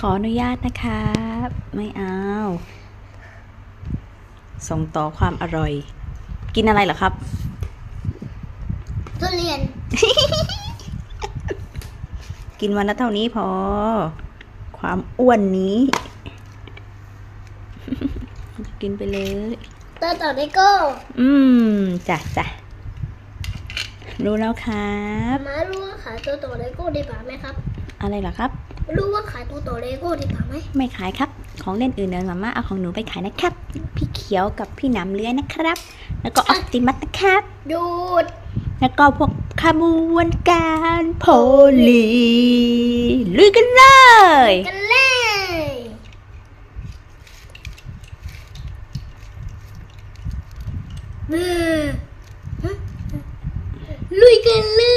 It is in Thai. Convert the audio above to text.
ขออนุญาตนะครับไม่เอาส่งต่อความอร่อย กินอะไรเหรอครับ ทุเรียน กินวันละเท่านี้พอ ความอ้วนนี้ กินไปเลยตัวต่อเลโก้อืมจ้ะจ้ะรู้แล้วครับ มารู้ว่าขายตัวต่อเลโก้ดีกว่าไหมครับ อะไรหรอครับ รู้ว่าขายตัวต่อเลโก้ดีกว่าไหมไม่ขายครับ ของเล่นอื่นเดินยมาม่าเอาของหนูไปขายนะครับ พี่เขียวกับพี่น้ำเลื้อยนะครับ แล้วก็ออติมัสนะครับ หยุด แล้วก็พวกขบวนการโพลีลุยกันเลย กันเลยลุยกันเลย